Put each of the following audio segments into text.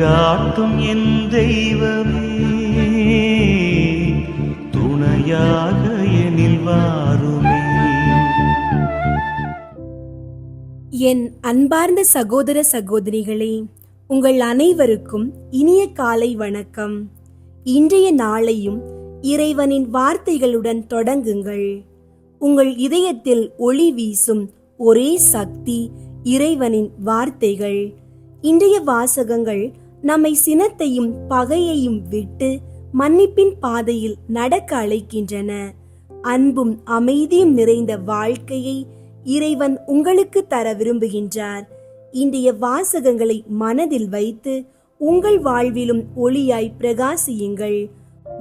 வழிகாட்டும் என் தெய்வமே. துணையாக எனில் வாருமே. என் அன்பார்ந்த சகோதர சகோதரிகளே உங்கள் அனைவருக்கும் இனிய காலை வணக்கம். இன்றைய நாளையும் இறைவனின் வார்த்தைகளுடன் தொடங்குங்கள். உங்கள் இதயத்தில் ஒளி வீசும் ஒரே சக்தி இறைவனின் வார்த்தைகள். இன்றைய வாசகங்கள் நம்மை சினத்தையும் பகையையும் விட்டு மன்னிப்பின் பாதையில் நடக்க அழைக்கின்றன. அன்பும் அமைதியும் நிறைந்த வாழ்க்கையை இறைவன் உங்களுக்கு தர விரும்புகின்றார். இன்றைய வாசகங்களை மனதில் வைத்து உங்கள் வாழ்விலும் ஒளியாய் பிரகாசியுங்கள்.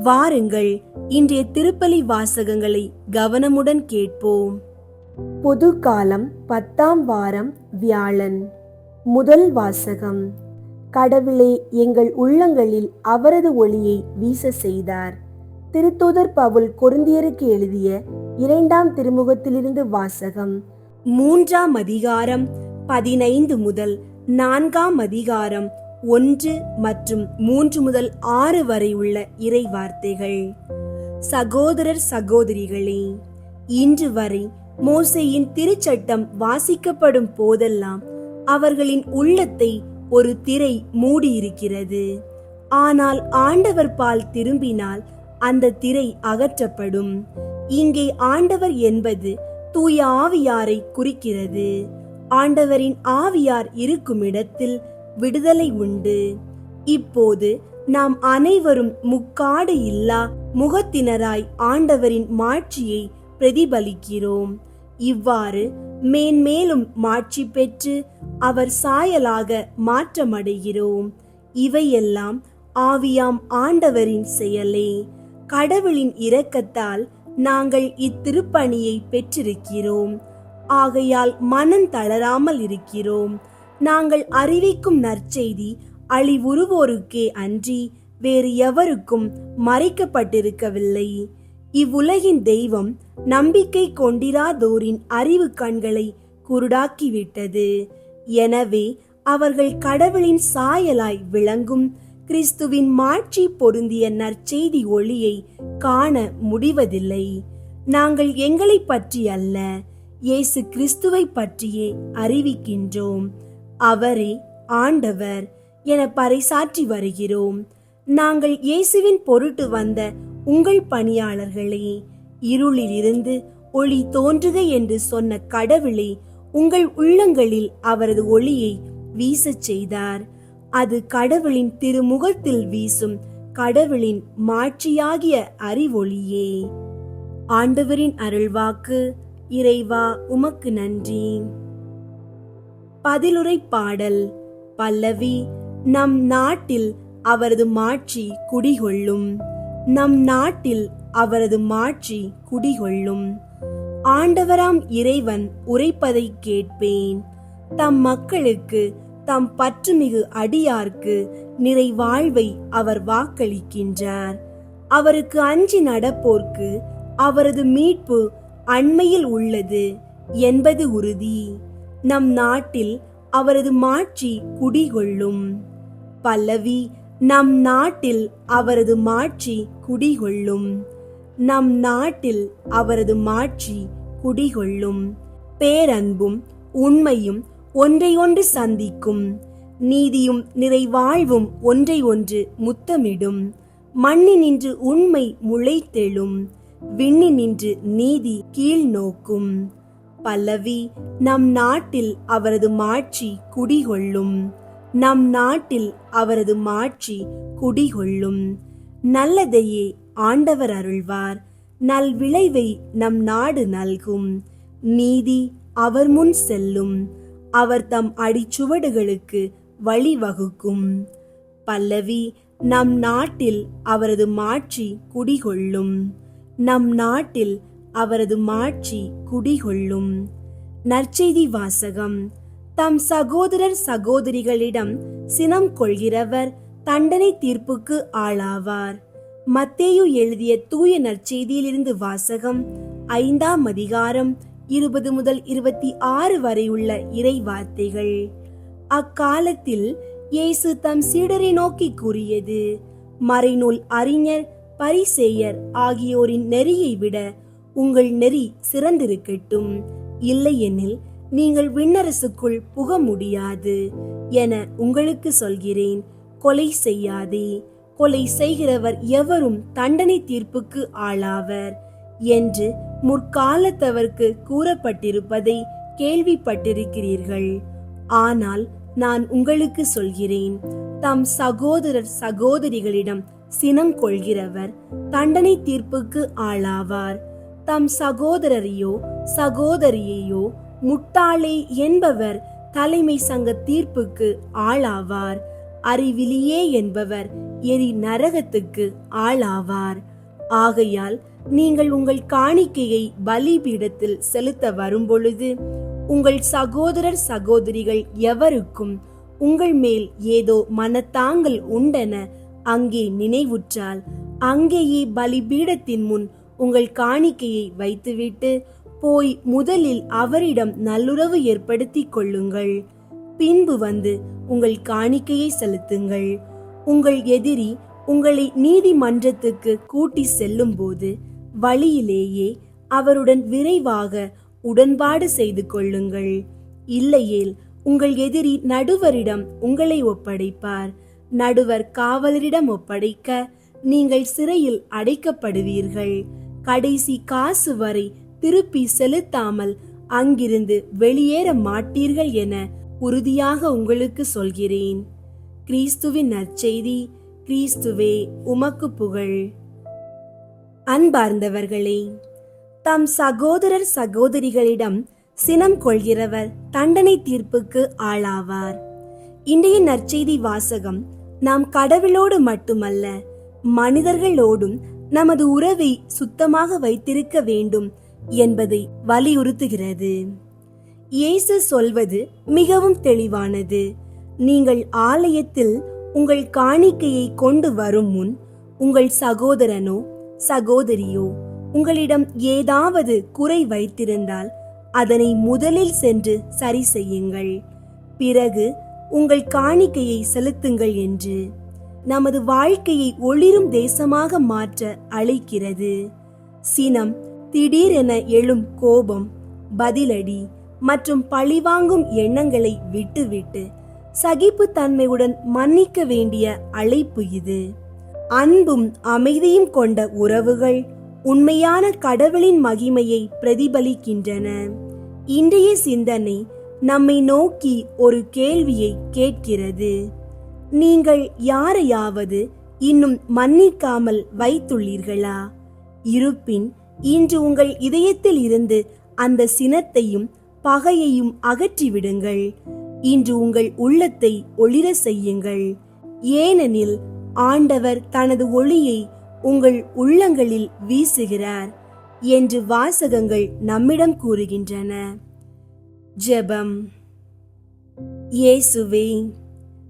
வாருங்கள் இன்றைய திருப்பலி வாசகங்களை கவனமுடன் கேட்போம். பொது காலம் பத்தாம் வாரம் வியாழன். முதல் வாசகம். கடவுளே எங்கள் உள்ளங்களில் அவரது ஒளியை வீச செய்தார். திருத்தூதர் பவுல் கொருந்தியருக்கு எழுதிய இரண்டாம் திருமுகத்திலிருந்து வாசகம். மூன்றாம் அதிகாரம் பதினைந்து முதல் நான்காம் அதிகாரம் ஒன்று மற்றும் மூன்று முதல் ஆறு வரை உள்ள இறை வார்த்தைகள். சகோதரர் சகோதரிகளே இன்று வரை மோசையின் திருச்சட்டம் வாசிக்கப்படும் போதெல்லாம் அவர்களின் உள்ளத்தை ஒரு திரை மூடியிருக்கிறது. ஆனால் ஆண்டவர் பால் திரும்பினால் அந்த திரை அகற்றப்படும். இங்கே ஆண்டவர் என்பது தூய ஆவியாரை குறிக்கிறது. ஆண்டவரின் ஆவியார் இருக்கும் இடத்தில் விடுதலை உண்டு. இப்போது நாம் அனைவரும் முக்காடு இல்லா முகத்தினராய் ஆண்டவரின் மாட்சியை பிரதிபலிக்கிறோம். இவ்வாறு மேன்மேலும் மாட்சி பெற்று அவர் சாயலாக மாற்றமடைகிறோம். இவையெல்லாம் ஆவியாம் ஆண்டவரின் செயலே. கடவுளின் இரக்கத்தால் நாங்கள் இத்திருப்பணியை பெற்றிருக்கிறோம். ஆகையால் மனம் தளராமல் இருக்கிறோம். நாங்கள் அறிவிக்கும் நற்செய்தி அழிவுறுவோருக்கே அன்றி வேறு எவருக்கும் மறைக்கப்பட்டிருக்கவில்லை. இவ்வுலகின் தெய்வம் நம்பிக்கை கொண்டிராதோரின் அறிவு கண்களை குருடாக்கிவிட்டது. எனவே அவர்கள் கடவுளின் சாயலாய் விளங்கும் கிறிஸ்துவின் மாட்சி பொருந்திய நற்செய்தி ஒளியை காண முடிவதில்லை. நாங்கள் எங்களை பற்றி அல்ல இயேசு கிறிஸ்துவை பற்றியே அறிவிக்கின்றோம். அவரே ஆண்டவர் என பறைசாற்றி வருகிறோம். நாங்கள் இயேசுவின் பொருட்டு வந்த உங்கள் பணியாளர்களே இருளிலிருந்து ஒளி தோன்றுக என்று சொன்ன கடவுளே உங்கள் உள்ளங்களில் அவரது ஒளியை வீசச் செய்தார். அது கடவுளின் திருமுகத்தில் வீசும் கடவுளின் மாட்சியாகிய அறிவொளியே. ஆண்டவரின் அருள்வாக்கு இறைவா உமக்கு நன்றி. பதிலுரை பாடல் பல்லவி நம் நாட்டில் அவரது மாட்சி குடிகொள்ளும். நம் நாட்டில் அவரது மாட்சி குடிகொள்ளும். ஆண்டவராம் இறைவன் உரைப்பதை கேட்பேன். தம் மக்களுக்கு தம் பற்றுமிகு அடியார்க்கு நிறைவாழ்வை அவர் வாக்களிக்கின்றார். அவருக்கு அஞ்சி நடப்போர்க்கு அவரது மீட்பு அண்மையில் உள்ளது என்பது உறுதி. நம் நாட்டில் அவரது மாட்சி குடிகொள்ளும். பல்லவி நம் நாட்டில் அவரது மாட்சி குடிகொள்ளும். நம் நாட்டில் அவரது மாட்சி குடிகொள்ளும். பேரன்பும் உண்மையும் ஒன்றையொன்று சந்திக்கும். நீதியும் நிறைவாழ்வும் ஒன்றை ஒன்று முத்தமிடும் மண்ணினின்று உண்மை முளைத்தெழும். விண்ணினின்று நீதி கீழ் நோக்கும். பல்லவி நம் நாட்டில் அவரது மாட்சி குடிகொள்ளும். நம் நாட்டில் அவரது மாட்சி குடிகொள்ளும். நல்லதையே ஆண்டவர் அருள்வார். நல் விளைவை நம் நாடு நல்கும். நீதி அவர் முன் செல்லும். அவர் தம் அடிச்சுவடுகளுக்கு வழிவகுக்கும். பல்லவி நம் நாட்டில் அவரது மாட்சி குடிகொள்ளும். நம் நாட்டில் அவரது மாட்சி குடிகொள்ளும். நற்செய்தி வாசகம் தம் சகோதரர் சகோதரிகளிடம் சினம் கொள்கிறவர் தண்டனை தீர்ப்புக்கு ஆளாவார். மத்தேயு எழுதிய தூய நற்செய்தியிலிருந்து வாசகம் ஐந்தாம் அதிகாரம் இருபது முதல் இருபத்தி ஆறு வரை உள்ள இறை வார்த்தைகள். அக்காலத்தில் இயேசு தம் சீடரை நோக்கி கூறியது மறைநூல் அறிஞர் பரிசேயர் ஆகியோரின் நெறியை விட உங்கள் நெறி சிறந்திருக்கட்டும். இல்லையெனில் நீங்கள் விண்ணரசுக்குள் புக முடியாது என உங்களுக்கு சொல்கிறேன். கொலை செய்யாதே. கொலை செய்கிறவர் எவரும் தண்டனை தீர்ப்புக்கு ஆளாவர் என்று முற்காலத்தவர்க்கு கூறப்பட்டிருப்பதை கேள்விப்பட்டிருக்கிறீர்கள். ஆனால் நான் உங்களுக்கு சொல்கிறேன். தம் சகோதரர் சகோதரிகளிடம் சினம் கொள்கிறவர் தண்டனை தீர்ப்புக்கு ஆளாவார். தம் சகோதரரையோ சகோதரியையோ முட்டாளே என்பவர் தலைமை சங்க தீர்ப்புக்கு ஆளாவார். அறிவிலியே என்பவர் எரி நரகத்துக்கு ஆளாவார். ஆகையால் நீங்கள் உங்கள் காணிக்கையை பலிபீடத்தில் செலுத்த வரும்பொழுது உங்கள் சகோதரர் சகோதரிகள் எவருக்கும் உங்கள் மேல் ஏதோ மனத்தாங்கல் உண்டென அங்கே நினைவுற்றால் அங்கேயே பலிபீடத்தின் முன் உங்கள் காணிக்கையை வைத்துவிட்டு போய் முதலில் அவரிடம் நல்லுறவு ஏற்படுத்திக் கொள்ளுங்கள். பின்பு வந்து உங்கள் காணிக்கையை செலுத்துங்கள். உங்கள் எதிரி உங்களை நீதிமன்றத்துக்கு கூட்டி செல்லும்போது வழியிலேயே அவருடன் விரைவாக உடன்பாடு செய்து கொள்ளுங்கள். இல்லையேல் உங்கள் எதிரி நடுவரிடம் உங்களை ஒப்படைப்பார். நடுவர் காவலரிடம் ஒப்படைக்க நீங்கள் சிறையில் அடைக்கப்படுவீர்கள். கடைசி காசு வரை திருப்பி செலுத்தாமல் அங்கிருந்து வெளியேற மாட்டீர்கள் என உறுதியாக உங்களுக்கு சொல்கிறேன். கிறிஸ்துவின் நற்செய்தி கிறிஸ்துவே உமக்கு புகழ். அன்பார்ந்தவர்களே தம் சகோதரர் சகோதரிகளிடம் சினம் கொள்கிறவர் தண்டனை தீர்ப்புக்கு ஆளாவார். இன்றைய நற்செய்தி வாசகம் நாம் கடவுளோடு மட்டுமல்ல மனிதர்களோடும் நமது உறவை சுத்தமாக வைத்திருக்க வேண்டும் என்பதை வலியுறுத்துகிறது. இயேசு சொல்வது மிகவும் தெளிவானது. நீங்கள் ஆலயத்தில் உங்கள் காணிக்கையை கொண்டு வரும் முன் உங்கள் சகோதரனோ சகோதரியோ உங்களிடம் ஏதாவது குறை வைத்திருந்தால் அதனை முதலில் சென்று சரி செய்யுங்கள். பிறகு உங்கள் காணிக்கையை செலுத்துங்கள் என்று நமது வாழ்க்கையை ஒளிரும் தேசமாக மாற்ற அழைக்கிறது. சினம் திடீரென எழும் கோபம் பதிலடி மற்றும் பழிவாங்கும் எண்ணங்களை விட்டுவிட்டு சகிப்புத்தன்மையுடன் மன்னிக்க வேண்டிய அழைப்பு இது. அன்பும் அமைதியும் கொண்ட உறவுகள் உண்மையான கடவுளின் மகிமையை பிரதிபலிக்கின்றன. இன்றைய சிந்தனை நம்மை நோக்கி ஒரு கேள்வியை கேட்கிறது. நீங்கள் யாரையாவது இன்னும் மன்னிக்காமல் வைத்துள்ளீர்களா? இருப்பின் இன்று உங்கள் இதயத்தில் இருந்து அந்த சினத்தையும் பகையையும் அகற்றிவிடுங்கள். இன்று உங்கள் உள்ளத்தை ஒளிர செய்யுங்கள். ஏனெனில் ஆண்டவர் தனது ஒளியை உங்கள் உள்ளங்களில் வீசுகிறார் என்று வாசகங்கள் நம்மிடம் கூறுகின்றன. ஜெபம். இயேசுவே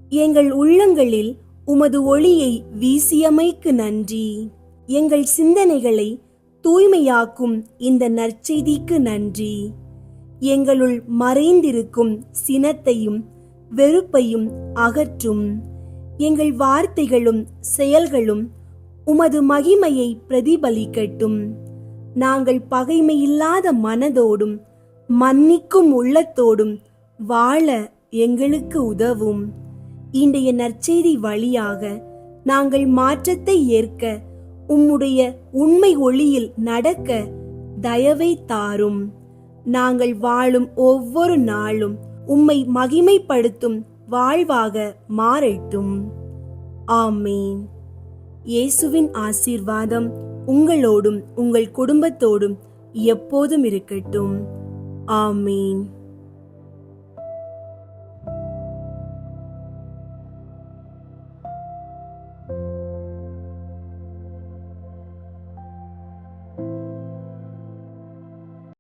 எங்கள் உள்ளங்களில் உமது ஒளியை வீசியமைக்கு நன்றி. எங்கள் சிந்தனைகளை தூய்மையாக்கும் இந்த நற்செய்திக்கு நன்றி. எங்களுள் மறைந்திருக்கும் சினத்தையும் வெறுப்பையும் அகற்றும். எங்கள் வார்த்தைகளும் செயல்களும் உமது மகிமையை பிரதிபலிக்கட்டும். நாங்கள் பகைமையில்லாத மனதோடும் மன்னிக்கும் உள்ளத்தோடும் வாழ எங்களுக்கு உதவும். இன்றைய நற்செய்தி வழியாக நாங்கள் மாற்றத்தை ஏற்க உம்முடைய உண்மை ஒளியில் நடக்க தயவை தாரும். நாங்கள் வாழும் ஒவ்வொரு நாளும் உம்மை மகிமைப்படுத்தும் வாழ்வாக மாறட்டும். ஆமேன். இயேசுவின் ஆசீர்வாதம் உங்களோடும் உங்கள் குடும்பத்தோடும் எப்போதும் இருக்கட்டும். ஆமீன்.